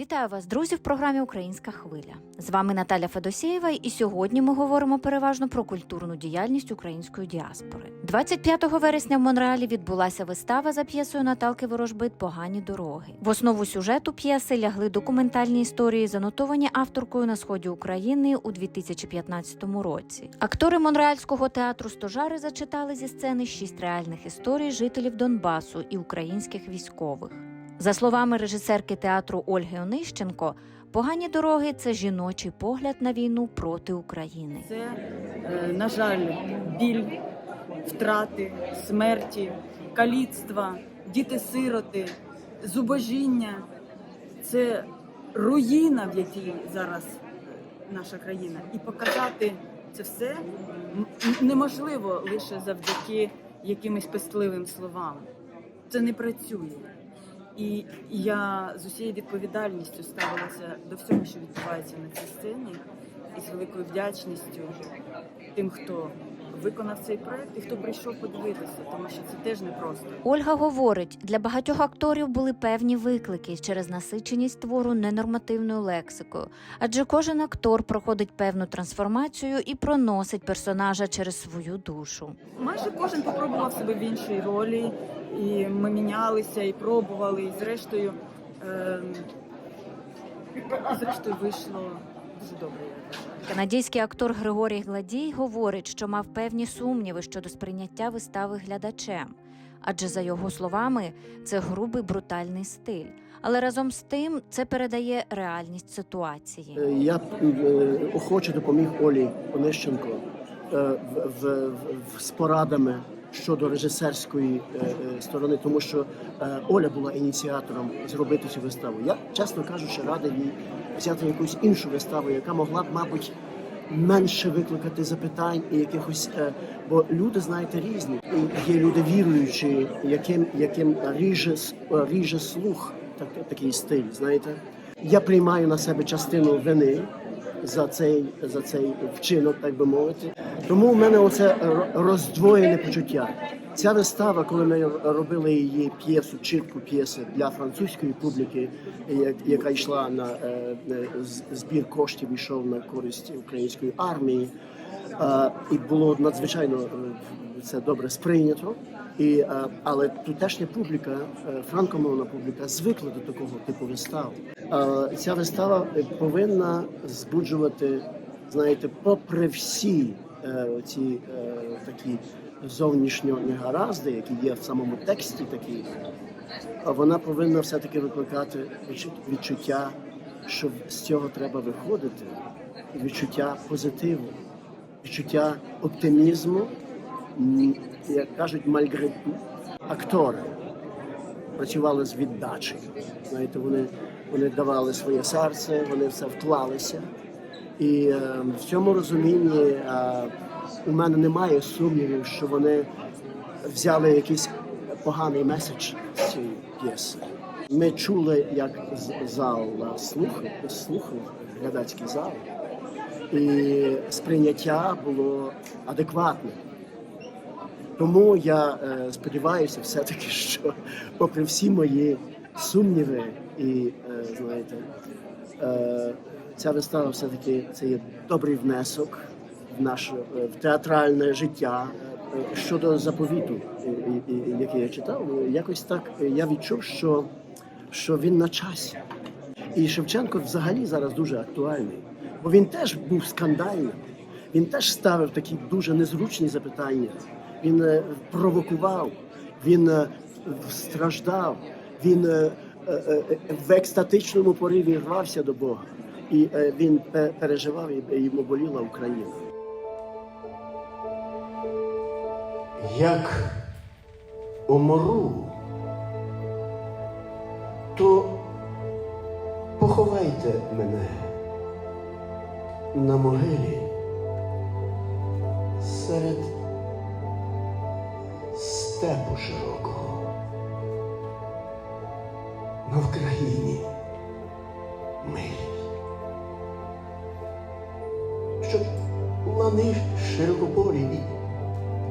Вітаю вас, друзі, в програмі Українська хвиля. З вами Наталя Федосєєва, і сьогодні ми говоримо переважно про культурну діяльність української діаспори. 25 вересня в Монреалі відбулася вистава за п'єсою Наталки Ворожбит Погані дороги. В основу сюжету п'єси лягли документальні історії, занотовані авторкою на сході України у 2015 році. Актори Монреальського театру Стожари зачитали зі сцени шість реальних історій жителів Донбасу і українських військових. За словами режисерки театру Ольги Онищенко, погані дороги це жіночий погляд на війну проти України. Це, е, на жаль, біль, втрати, смерті, каліцтва, діти-сироти, зубожіння. Це руїна, в якій зараз наша країна. І показати це все неможливо лише завдяки якимось пестливим словам. Це не працює. І я з усією відповідальністю ставилася до всього, що відбувається на цій сцені, і з великою вдячністю тим, хто виконав цей проект і хто прийшов подивитися, тому що це теж непросто. Ольга говорить, для багатьох акторів були певні виклики через насиченість твору ненормативною лексикою, адже кожен актор проходить певну трансформацію і проносить персонажа через свою душу. Майже кожен попробував себе в іншій ролі, і ми мінялися і пробували, і зрештою, і зрештою вийшло дуже добре. Канадійський актор Григорій Гладій говорить, що мав певні сумніви щодо сприйняття вистави глядачем, адже за його словами, це грубий брутальний стиль. Але разом з тим це передає реальність ситуації. Е, Я е, охоче допоміг Олі Онищенко е, в, в, в, в- з порадами щодо режисерської е, е, сторони, тому що е, Оля була ініціатором зробити цю виставу. Я, чесно кажучи, радий їй взяти якусь іншу виставу, яка могла б, мабуть, менше викликати запитань і якихось. Бо люди, знаєте, різні. Є люди віруючі, яким, яким ріже, ріже слух так, такий стиль, знаєте. Я приймаю на себе частину вини за цей, за цей вчинок, так би мовити. Тому в мене оце роздвоєне почуття. Ця вистава, коли ми робили її п'єсу, чітку п'єсу для французької публіки, яка йшла на е, е, збір коштів, йшов на користь української армії. Е, і було надзвичайно це добре сприйнято. І, але тутешня публіка, франкомовна публіка, звикла до такого типу вистав. Ця вистава повинна збуджувати, знаєте, попри всі ці е, такі зовнішньо негаразди, які є в самому тексті, такі, вона повинна все-таки викликати відчуття, що з цього треба виходити, відчуття позитиву, відчуття оптимізму, як кажуть, мальгрету. Актори працювали з віддачею. Знаєте, вони, вони давали своє серце, вони все вклалися. І е, в цьому розумінні е, у мене немає сумнівів, що вони взяли якийсь поганий меседж з цієї п'єси. Ми чули, як зал е, слухав, слухав глядацький зал, і сприйняття було адекватне. Тому я сподіваюся, все-таки, що попри всі мої сумніви і знаєте, ця вистава все-таки це є добрий внесок в наше е, в театральне життя. Е, Щодо заповіту, і- який я читав, е, якось так е, я відчув, що, що він на часі. І Шевченко взагалі зараз дуже актуальний, бо він теж був скандальним. Він теж ставив такі дуже незручні запитання. Він е, провокував, він е, страждав, він е, е, е, в екстатичному пориві рвався до Бога. І е, він переживав, і йому боліла Україна. Як умру, то поховайте мене на могилі серед степу широкого, на Вкраїні милій, широкополі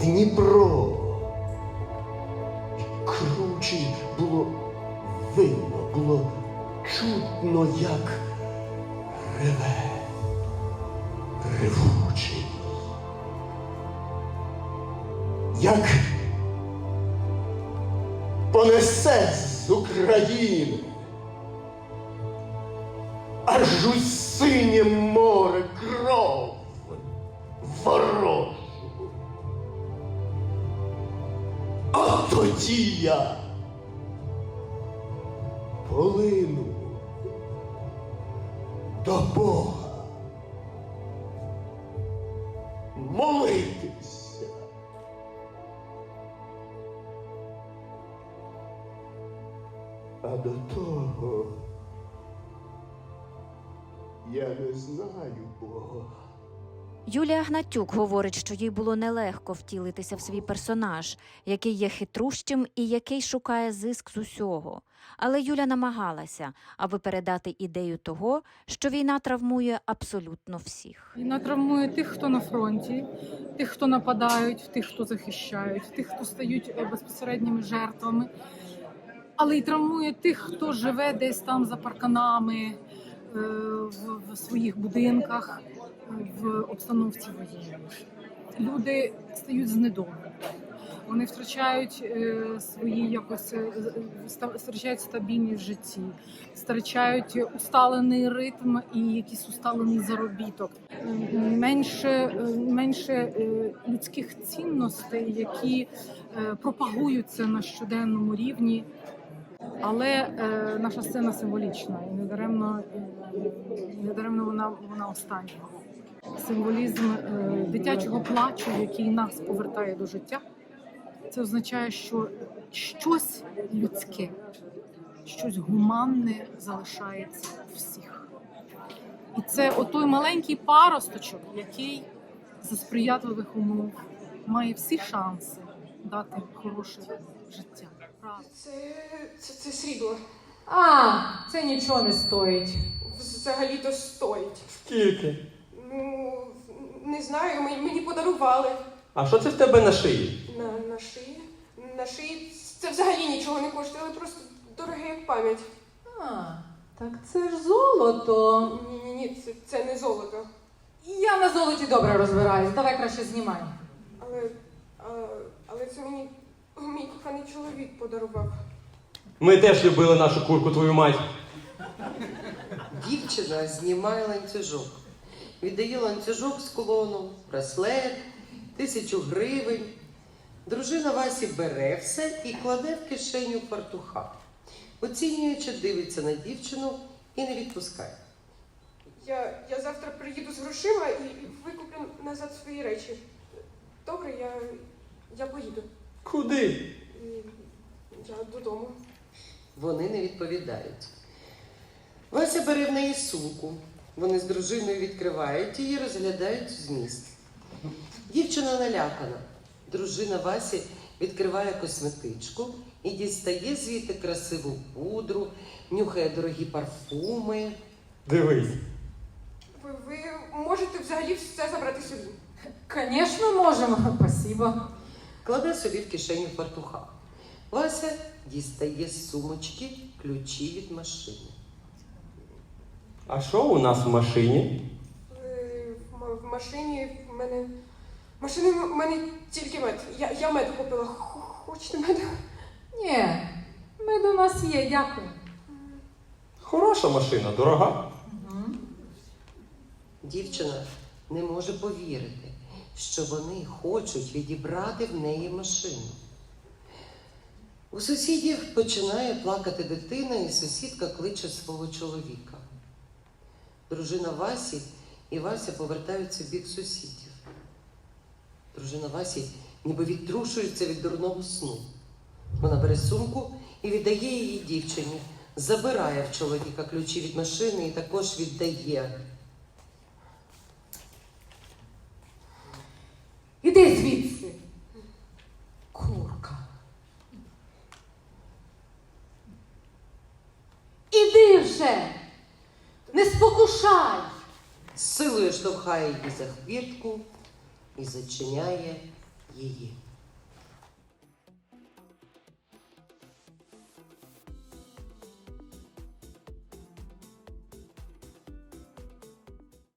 Дніпро. І круче було видно, було чутно як реве ревучий. Як понесе з України аж Тоді я полину до Бога молитися. А до того я не знаю Бога. Юлія Гнатюк говорить, що їй було нелегко втілитися в свій персонаж, який є хитрущим і який шукає зиск з усього. Але Юля намагалася, аби передати ідею того, що війна травмує абсолютно всіх. Війна травмує тих, хто на фронті, тих, хто нападають, тих, хто захищають, тих, хто стають е, безпосередніми жертвами, але й травмує тих, хто живе десь там за парканами, в, в своїх будинках, в обстановці воєнній. Люди стають знедолені. Вони втрачають е, свої якось е, втрачають стабільність в житті, втрачають усталений ритм і якийсь усталений заробіток. Е, Менше, е, менше е, людських цінностей, які е, пропагуються на щоденному рівні. Але е, наша сцена символічна і недаремно, е, недаремно вона, вона остання. Символізм е, дитячого плачу, який нас повертає до життя, це означає, що щось людське, щось гуманне залишається у всіх. І це отой маленький паросточок, який за сприятливих умов має всі шанси дати хороше життя. Це, це, це срібло. А, це нічого не стоїть. Взагалі-то стоїть. Скільки? Ну, не знаю, мені, мені подарували А що це в тебе на шиї? на, на шиї. На шиї це взагалі нічого не коштує, але просто дороге як пам'ять. А, так це ж золото. Ні, ні, ні, це, це не золото. Я на золоті добре розбираюсь. Давай краще знімай. Але, а, але це мені мій коханий чоловік подарував. Ми теж любили нашу курку, твою мать. Дівчина знімає ланцюжок. Віддає ланцюжок з кулону, браслет, тисячу гривень. Дружина Васі бере все і кладе в кишеню фартуха. Оцінюючи, дивиться на дівчину і не відпускає. Я, я завтра приїду з грошима і, і викуплю назад свої речі. Добре, я, я поїду. Куди? Я додому. Вони не відповідають. Вася бере в неї сумку. Вони з дружиною відкривають її, розглядають зміст. Дівчина налякана. Дружина Васі відкриває косметичку і дістає звідти красиву пудру, нюхає дорогі парфуми. Дивись. Ви, ви можете взагалі все забрати собі. Звісно, можемо. Спасибо. Кладе собі в кишеню фартуха. Вася дістає з сумочки ключі від машини. А що у нас в машині? Е, В, машині в мене. В машині в мене тільки мед. Я, я меду купила. Х- Хочете меду? Ні, ми до нас є, дякую. Хороша машина, дорога. Дівчина не може повірити, що вони хочуть відібрати в неї машину. У сусідів починає плакати дитина, і сусідка кличе свого чоловіка. Дружина Васі і Вася повертаються в бік сусідів. Дружина Васі ніби відтрушується від дурного сну. Вона бере сумку і віддає її дівчині, забирає в чоловіка ключі від машини і також віддає. З силою штовхає її за хвіртку і зачиняє її.